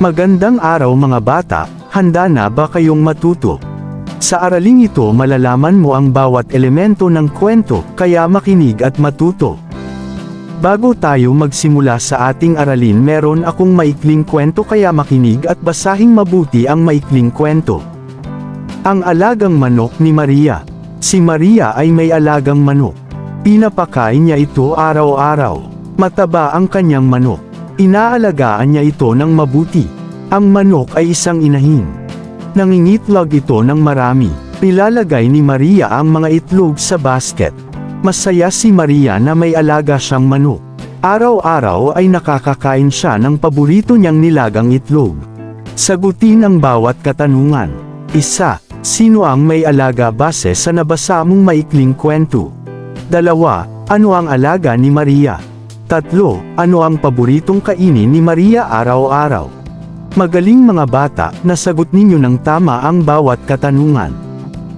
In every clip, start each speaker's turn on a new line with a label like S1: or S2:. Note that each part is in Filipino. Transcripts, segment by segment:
S1: Magandang araw mga bata, handa na ba kayong matuto? Sa araling ito malalaman mo ang bawat elemento ng kwento, kaya makinig at matuto. Bago tayo magsimula sa ating aralin meron akong maikling kwento kaya makinig at basahing mabuti ang maikling kwento. Ang alagang manok ni Maria. Si Maria ay may alagang manok. Pinapakain niya ito araw-araw. Mataba ang kanyang manok. Inaalagaan niya ito ng mabuti. Ang manok ay isang inahin. Nangingitlog ito ng marami. Nilalagay ni Maria ang mga itlog sa basket. Masaya si Maria na may alaga siyang manok. Araw-araw ay nakakakain siya ng paborito niyang nilagang itlog. Sagutin ang bawat katanungan. Isa, sino ang may alaga base sa nabasa mong maikling kwento? Dalawa, ano ang alaga ni Maria? Tatlo, ano ang paboritong kainin ni Maria araw-araw? Magaling mga bata, nasagot ninyo ng tama ang bawat katanungan.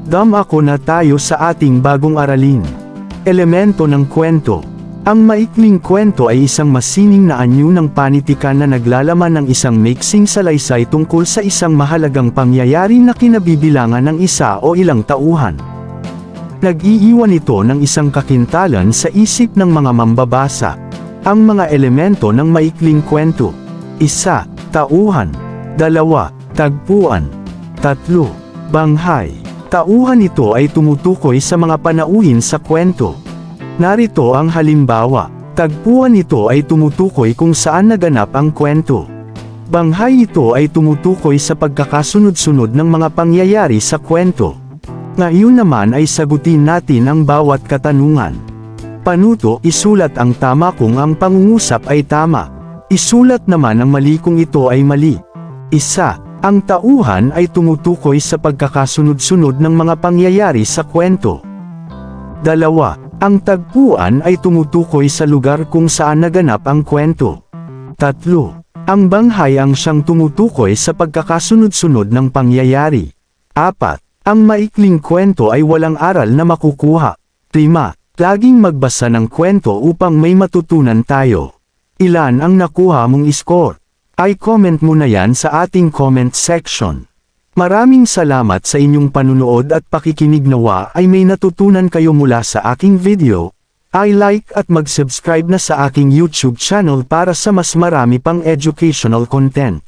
S1: Dam ako na tayo sa ating bagong aralin. Elemento ng kwento. Ang maikling kwento ay isang masining na anyo ng panitikan na naglalaman ng isang mixing salaysay tungkol sa isang mahalagang pangyayari na kinabibilangan ng isa o ilang tauhan. Nag-iiwan ito ng isang kakintalan sa isip ng mga mambabasa. Ang mga elemento ng maikling kwento. Isa, tauhan. Dalawa, tagpuan. Tatlo, banghay. Tauhan ito ay tumutukoy sa mga panauhin sa kwento. Narito ang halimbawa. Tagpuan ito ay tumutukoy kung saan naganap ang kwento. Banghay ito ay tumutukoy sa pagkakasunod-sunod ng mga pangyayari sa kwento. Ngayon naman ay sagutin natin ang bawat katanungan. Panuto, isulat ang tama kung ang pangungusap ay tama. Isulat naman ang mali kung ito ay mali. Isa, ang tauhan ay tumutukoy sa pagkakasunod-sunod ng mga pangyayari sa kwento. Dalawa, ang tagpuan ay tumutukoy sa lugar kung saan naganap ang kwento. Tatlo, ang banghay ang siyang tumutukoy sa pagkakasunod-sunod ng pangyayari. Apat, ang maikling kwento ay walang aral na makukuha. Lima, laging magbasa ng kwento upang may matutunan tayo. Ilan ang nakuha mong score? Ay comment mo na yan sa ating comment section. Maraming salamat sa inyong panunood at pakikinig nawa ay may natutunan kayo mula sa aking video. I like at mag-subscribe na sa aking YouTube channel para sa mas marami pang educational content.